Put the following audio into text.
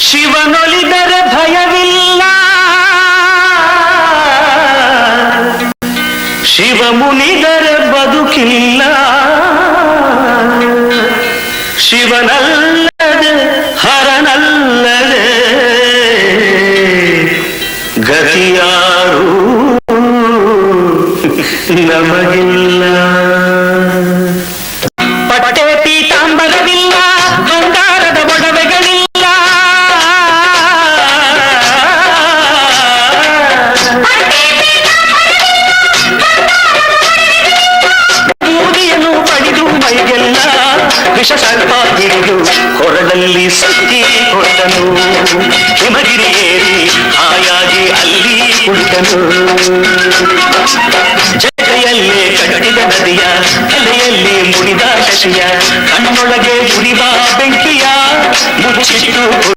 ಶಿವನೊಲಿದರೆ ಭಯವಿಲ್ಲ. ಶಿವ ಮುನಿದರೆ ಬದುಕಿಲ್ಲ. ಶಿವನಲ್ಲದೆ ಹರನಲ್ಲದೆ ಗತಿಯಾರು ನಮಗಿಲ್ಲ. ವಿಷ ಸರ್ಪ ಹಿಡಿದು ಹೊರಡಲ್ಲಿ ಸುತ್ತಿ ಕೊಟ್ಟನು. ಹಿಮಗಿರಿ ಏರಿ ಹಾಯಾಗಿ ಅಲ್ಲಿ ಕುಳಿತನು. ಜಗಯಲ್ಲೇ ಕಟ್ಟಿದ ನದಿಯ ತಲೆಯಲ್ಲಿ ಮುಡಿದ ಶಶಿಯ ಕಣ್ಣೊಳಗೆ